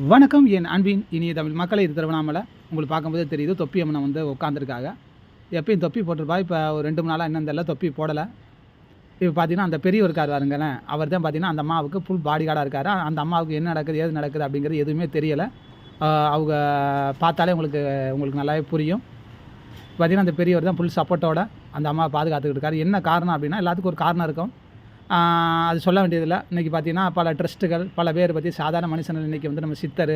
வணக்கம். என் அன்பின் இனிய தமிழ் மக்களை இது திருவண்ணாமலை. உங்களுக்கு பார்க்கும்போதே தெரியுது தொப்பி அம்மனை வந்து உட்காந்துருக்காங்க எப்பயும் தொப்பி போட்டிருப்பா. இப்போ ஒரு ரெண்டு மூணு நாளாக இன்னும் தெரியல தொப்பி போடலை. இப்போ பார்த்தீங்கன்னா அந்த பெரியவர் இருக்கார் பாருங்களேன். அவர் தான் பார்த்தீங்கன்னா அந்த அம்மாவுக்கு ஃபுல் பாடி கார்டாக இருக்கார். அந்த அம்மாவுக்கு என்ன நடக்குது ஏது நடக்குது அப்படிங்கிறது எதுவுமே தெரியலை. அவங்க பார்த்தாலே உங்களுக்கு உங்களுக்கு நல்லாவே புரியும். பார்த்தீங்கன்னா அந்த பெரியவர் தான் ஃபுல் சப்போர்ட்டோட அந்த அம்மாவை பாதுகாத்துக்கிட்டு இருக்காரு. என்ன காரணம் அப்படின்னா எல்லாத்துக்கும் ஒரு காரணம் இருக்கும். அது சொல்ல வேண்டியதில்லை. இன்றைக்கி பார்த்தீங்கன்னா பல ட்ரஸ்ட்டுகள் பல பேர் பற்றி சாதாரண மனுஷனில் இன்றைக்கி வந்து நம்ம சித்தர்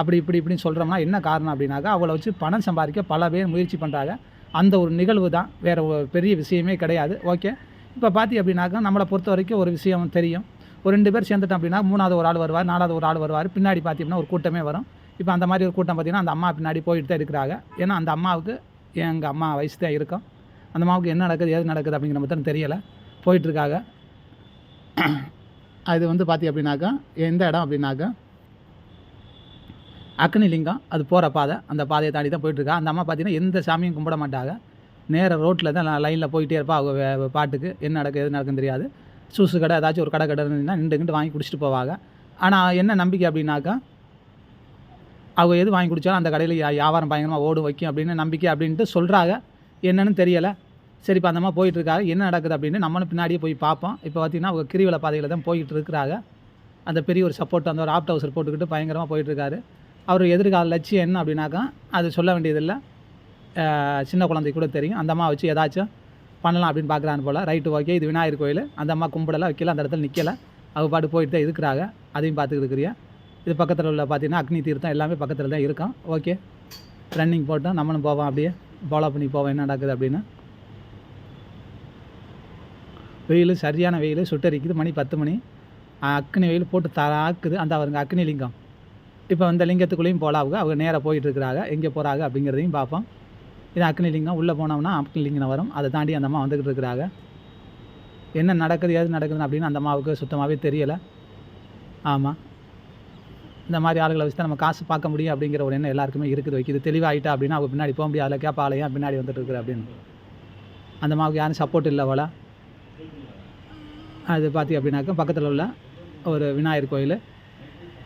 அப்படி இப்படி இப்படின்னு சொல்கிறோம்னா என்ன காரணம் அப்படின்னாக்கா அவளை வச்சு பணம் சம்பாதிக்க பல பேர் முயற்சி பண்ணுறாங்க அந்த ஒரு நிகழ்வு தான். வேறு பெரிய விஷயமே கிடையாது. ஓகே. இப்போ பார்த்தி அப்படின்னாக்கா நம்மளை பொறுத்த வரைக்கும் ஒரு விஷயம் தெரியும். ஒரு ரெண்டு பேர் சேர்ந்துட்டோம் அப்படின்னா மூணாவது ஒரு ஆள் வருவார் நாலாவது ஒரு ஆள் வருவார். பின்னாடி பார்த்தீங்கன்னா ஒரு கூட்டமே வரும். இப்போ அந்த மாதிரி ஒரு கூட்டம் பார்த்தீங்கன்னா அந்த அம்மா பின்னாடி போயிட்டு தான் இருக்கிறாங்க. ஏன்னா அந்த அம்மாவுக்கு எங்கள் அம்மா வயசு தான் இருக்கும். அந்த அம்மாவுக்கு என்ன நடக்குது ஏது நடக்குது அப்படிங்கிற மட்டும் தெரியலை. போயிட்டுருக்காங்க அது வந்து பார்த்தி அப்படின்னாக்கா எந்த இடம் அப்படின்னாக்கா அக்னி லிங்கம் அது போகிற பாதை அந்த பாதையை தாண்டி தான் போயிட்டுருக்கா. அந்த அம்மா பார்த்தீங்கன்னா எந்த சாமியும் கும்பிட மாட்டாங்க. நேராக ரோட்டில் தான் லைனில் போயிட்டே இருப்பா அவங்க பாட்டுக்கு. என்ன நடக்குது எது நடக்குன்னு தெரியாது. சூசு கடை ஏதாச்சும் ஒரு கடை கடை இருந்துச்சுன்னா நின்று வாங்கி குடிச்சிட்டு போவாங்க. ஆனால் என்ன நம்பிக்கை அப்படின்னாக்கா அவங்க எது வாங்கி குடித்தாலும் அந்த கடையில் யா- வியாபாரம் பயங்கரமாக ஓடும் வைக்கும் அப்படின்னு நம்பிக்கை அப்படின்ட்டு சொல்கிறாங்க என்னன்னு தெரியலை. சரி இப்போ அந்த மாதிரி போயிட்டுருக்காங்க. என்ன நடக்குது அப்படின்னு நம்மளும் பின்னாடியே போய் பார்ப்போம். இப்போ பார்த்தீங்கன்னா அவங்க கிரிவல பாதையில் தான் போயிட்டு இருக்கிறாங்க அந்த பெரிய ஒரு சப்போர்ட் அந்த ஒரு ஆப்ட் ஹவுசர் போட்டுக்கிட்டு பயங்கரமாக போயிட்டுருக்காரு. அவர் எதிர்கால லட்சியம் என்ன அப்படின்னாக்கா அது சொல்ல வேண்டியதில்லை. சின்ன குழந்தைக்கு கூட தெரியும். அந்த அம்மா வச்சு ஏதாச்சும் பண்ணலாம் அப்படின்னு பார்க்குறான்னு போல். ரைட்டு ஓகே இது விநாயகர் கோயில். அந்த அம்மா கும்பிடலை வைக்கல அந்த இடத்துல நிற்கலை அவர் பாட்டு போயிட்டு தான் இருக்கிறாங்க. அதையும் பார்த்துக்கிட்டு இருக்கிறியா இது பக்கத்தில் உள்ள பார்த்தீங்கன்னா அக்னி தீர்த்தம் எல்லாமே பக்கத்தில் தான் இருக்கும். ஓகே ரன்னிங் போட்டோம். நம்மளும் போவோம் அப்படியே. ஃபாலோ பண்ணி போவோம். என்ன நடக்குது அப்படின்னு. வெயில் சரியான வெயில் சுட்டரிக்குது மணி பத்து மணி. அக்னி வெயில் போட்டு தாக்குது அந்த அவருங்க அக்னி லிங்கம். இப்போ அந்த லிங்கத்துக்குள்ளேயும் போல அவங்க அவங்க நேராக போயிட்டுருக்கிறாங்க எங்கே போகிறாங்க அப்படிங்கிறதையும் பார்ப்போம். இது அக்னி லிங்கம். உள்ளே போனோம்னா அக்னி லிங்கம் வரும். அதை தாண்டி அந்த அம்மா வந்துக்கிட்டு இருக்கிறாங்க என்ன நடக்குது எது நடக்குதுன்னு அப்படின்னு அந்த அம்மாவுக்கு சுத்தமாகவே தெரியலை. ஆமாம் இந்த மாதிரி ஆளுகளை வச்சு தான் நம்ம காசு பார்க்க முடியும் அப்படிங்கிற ஒரு எண்ணம் எல்லாருக்குமே இருக்குது. வைக்கிது தெளிவாகிட்டா அப்படின்னா அவங்க பின்னாடி போக முடியாது. அதில் கேட்பாளையா பின்னாடி வந்துட்டு இருக்கிற? அப்படின்னு. அந்த அம்மாவுக்கு யாரும் சப்போர்ட் இல்லை போல. அது பார்த்தி அப்படின்னாக்கா பக்கத்தில் உள்ள ஒரு விநாயகர் கோயில்.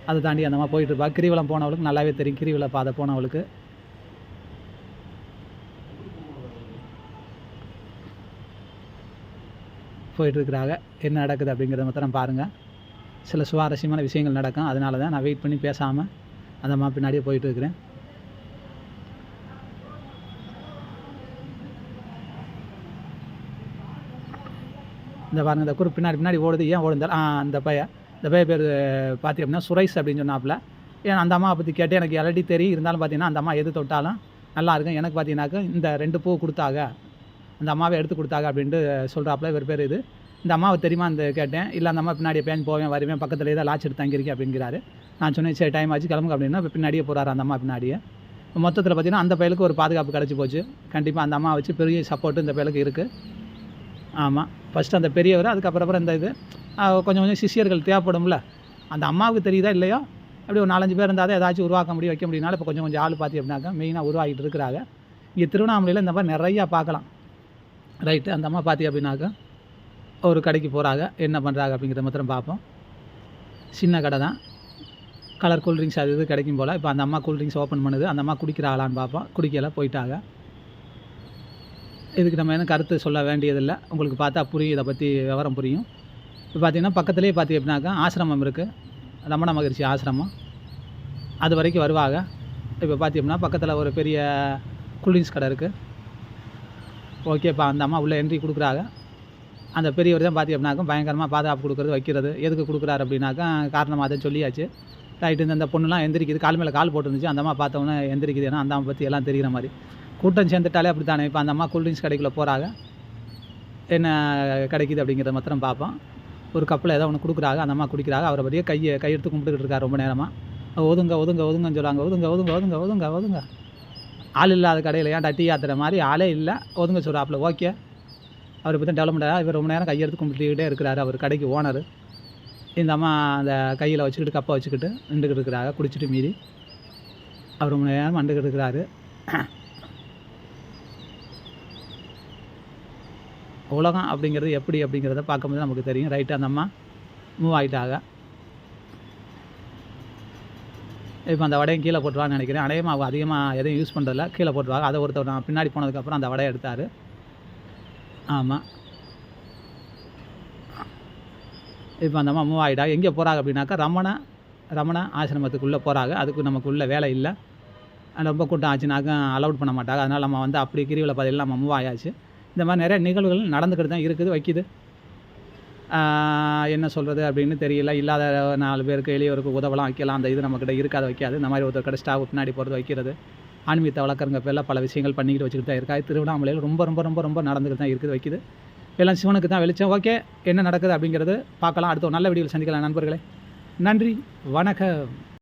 அதை தாண்டி அந்த மாதிரி போயிட்டு இருப்பா கிரிவலம் போனவளுக்கு நல்லாவே தெரியும். கிரிவல பாதை போனவளுக்கு. போயிட்டுருக்கிறாங்க என்ன நடக்குது அப்படிங்கிறத மாத்திரம் பாருங்கள் சில சுவாரஸ்யமான விஷயங்கள் நடக்கும். அதனால தான் நான் வெயிட் பண்ணி பேசாமல் அந்த மாதிரி பின்னாடியே போயிட்டுருக்கிறேன் இந்த பாருங்க இந்த குரு பின்னாடி பின்னாடி ஓடுது. ஏன் ஓடுந்தால் ஆ அந்த பையன் இந்த பையன் பேர் பார்த்தி அப்படின்னா சுரேஷ் அப்படின்னு சொன்னாப்புல. ஏன் அந்த அம்மாவை பற்றி கேட்டு எனக்கு ஆல்ரெடி தெரியும். இருந்தாலும் பார்த்தீங்கன்னா அந்த அம்மா எது தொட்டாலும் நல்லா இருக்கும். எனக்கு பார்த்தீங்கன்னாக்கா இந்த ரெண்டு பூ கொடுத்தாங்க. அந்த அம்மாவை எடுத்து கொடுத்தாங்க அப்படின்ட்டு சொல்கிறாப்புல இவர் பேர் இது. இந்த அம்மாவை தெரியுமா அந்த கேட்டேன். இல்லை அந்த அம்மா பின்னாடி பேன் போவேன் வருவேன் பக்கத்தில் தான் லாச் எடுத்து தங்கியிருக்கேன் அப்படிங்கிறாரு. நான் சொன்னேன் சரி டைம் ஆச்சு கிளம்புங்க அப்படின்னா இப்போ பின்னாடியே போகிறாரு அந்த அம்மா பின்னாடியே. மொத்தத்தில் பார்த்தீங்கன்னா அந்த பயலுக்கு ஒரு பாதுகாப்பு கிடச்சி போச்சு. கண்டிப்பாக அந்த அம்மா வச்சு பெரிய சப்போர்ட்டு இந்த பயலுக்கு இருக்குது ஆமாம் ஃபஸ்ட்டு அந்த பெரியவர் அதுக்கப்புறப்புறம் இந்த இது கொஞ்சம் கொஞ்சம் சிஷியர்கள் தேவைப்படும்ல. அந்த அம்மாவுக்கு தெரியுதா இல்லையோ? அப்படி ஒரு நாலஞ்சு பேர் இருந்தால் தான் ஏதாச்சும் உருவாக்க முடியும் வைக்க முடியும்னால இப்போ கொஞ்சம் கொஞ்சம் ஆள் பார்த்து அப்படின்னாக்கா மெயினாக உருவாகிட்டு இருக்கிறாங்க. இங்கே திருவண்ணாமலையில் இந்த மாதிரி நிறையா பார்க்கலாம். ரைட்டு அந்த அம்மா பார்த்தி அப்படின்னாக்கா ஒரு கடைக்கு போகிறாங்க என்ன பண்ணுறாங்க அப்படிங்கிறத மாத்திரம் பார்ப்போம். சின்ன கடை தான். கலர் கூல்ட்ரிங்க்ஸ் அது இது கிடைக்கும் போல். இப்போ அந்த அம்மா கூல்ட்ரிங்க்ஸ் ஓப்பன் பண்ணுது. அந்த அம்மா குடிக்கிறாங்களான்னு பார்ப்போம். குடிக்கல போயிட்டாங்க. இதுக்கு நம்ம என்ன கருத்து சொல்ல வேண்டியதில்லை. உங்களுக்கு பார்த்தா புரியும் இதை பற்றி விவரம் புரியும். இப்போ பார்த்தீங்கன்னா பக்கத்துலேயே பார்த்தி அப்படின்னாக்கா ஆசிரமம் இருக்குது ரமண மகிழ்ச்சி ஆசிரமம். அது வரைக்கும் வருவாங்க. இப்போ பார்த்தி அப்படின்னா பக்கத்தில் ஒரு பெரிய கூல்ட்ரிங்க்ஸ் கடை இருக்குது ஓகேப்பா அந்த அம்மா உள்ளே என்ட்ரி கொடுக்குறாங்க. அந்த பெரியவர் தான் பார்த்தி அப்படின்னாக்கா பயங்கரமாக பாதுகாப்பு கொடுக்குறது வைக்கிறது. எதுக்கு கொடுக்குறாரு அப்படின்னாக்கா காரணமாக அதை சொல்லியாச்சு. ரைட்டு இந்த இந்த பொண்ணுலாம் எந்திரிக்குது. கால் மேலே கால் போட்டுருந்துச்சு. அந்த அம்மா பார்த்தவொன்னே எந்திரிக்குது. ஏன்னா அந்த அம்மா பற்றி எல்லாம் தெரிகிற மாதிரி. கூட்டம் சேர்ந்துட்டாலே அப்படி தானே இப்போ அந்த அம்மா கூல்ட்ரிங்க்ஸ் கடைக்குள்ளே போகிறாங்க என்ன கிடைக்குது அப்படிங்கிறத மாத்திரம் பார்ப்போம். ஒரு கப்பில் ஏதோ ஒன்று கொடுக்குறாங்க அந்த அம்மா குடிக்கிறாங்க. அவரை பற்றியே கையை கையெடுத்து கும்பிட்டுக்கிட்டு இருக்கார் ரொம்ப நேரமாக ஒதுங்க ஒதுங்க ஒதுங்கன்னு சொல்லுவாங்க. ஒதுங்க ஒதுங்க ஒதுங்க ஒதுங்க ஒதுங்க. ஆள் இல்லாத கடையில் ஏன்டா டீ ஆத்துற மாதிரி ஆளே இல்லை. ஒதுங்க சொல்கிறாப்புல ஓகே. அவர் பற்றி டெவலப்மெண்ட் இவர் ரொம்ப நேரம் கையெடுத்து கும்பிட்டுக்கிட்டே இருக்கிறாரு அவர் கடைக்கு ஓனர். இந்த அம்மா அந்த கையில் வச்சுக்கிட்டு கப்பை வச்சுக்கிட்டு நின்றுக்கிட்டு இருக்கிறாங்க குடிச்சிட்டு மீறி. அவர் ரொம்ப நேரம் மண்டுக்கிட்டு இருக்கிறாரு. உலகம் அப்படிங்கிறது எப்படி அப்படிங்கிறத பார்க்கும்போது நமக்கு தெரியும். ரைட்டு அந்த அம்மா மூவ் ஆகிட்டாங்க இப்போ அந்த வடையும் கீழே போட்டுருவான்னு நினைக்கிறேன். அநேகமாக அவங்க அதிகமாக எதையும் யூஸ் பண்ணுறதில்ல கீழே போட்டுருவாங்க. அதை ஒருத்தர் நான் பின்னாடி போனதுக்கப்புறம் அந்த வடையை எடுத்தார். ஆமாம் இப்போ அந்த அம்மா மூவ் ஆகிட்டா எங்கே போகிறாங்க அப்படின்னாக்கா ரமண ரமண ஆசிரமத்துக்குள்ளே போகிறாங்க அதுக்கு நமக்கு உள்ள வேலை இல்லை. ரொம்ப கூட்டம் ஆச்சுனாக்கா அலௌட் பண்ண மாட்டாங்க. அதனால் நம்ம வந்து அப்படி கிரிவில் பாதையில் நம்ம மூவ் ஆயாச்சு. இந்த மாதிரி நிறைய நிகழ்வுகள் நடந்துக்கிட்டு தான் இருக்குது வைக்கிது. என்ன சொல்கிறது அப்படின்னு தெரியல. இல்லாத நாலு பேருக்கு எளியவருக்கு உதவலாம் வைக்கலாம். அந்த இது நம்மக்கிட்ட இருக்காத வைக்காது. இந்த மாதிரி ஒருத்தர் கடை ஸ்டாஃப் பின்னாடி போகிறது வைக்கிறது. ஆன்மீகத்தை வளர்க்குறங்க பேரில் பல விஷயங்கள் பண்ணிக்கிட்டு வச்சுக்கிட்டு தான் இருக்கா. திருவண்ணாமலையில் ரொம்ப ரொம்ப ரொம்ப ரொம்ப நடந்துக்கிட்டு தான் இருக்குது வைக்குது. எல்லாம் சிவனுக்கு தான் வெளிச்சம். ஓகே என்ன நடக்குது அப்படிங்கிறது பார்க்கலாம். அடுத்த ஒரு நல்ல வீடியோவில் சந்திக்கலாம் நண்பர்களே. நன்றி வணக்கம்.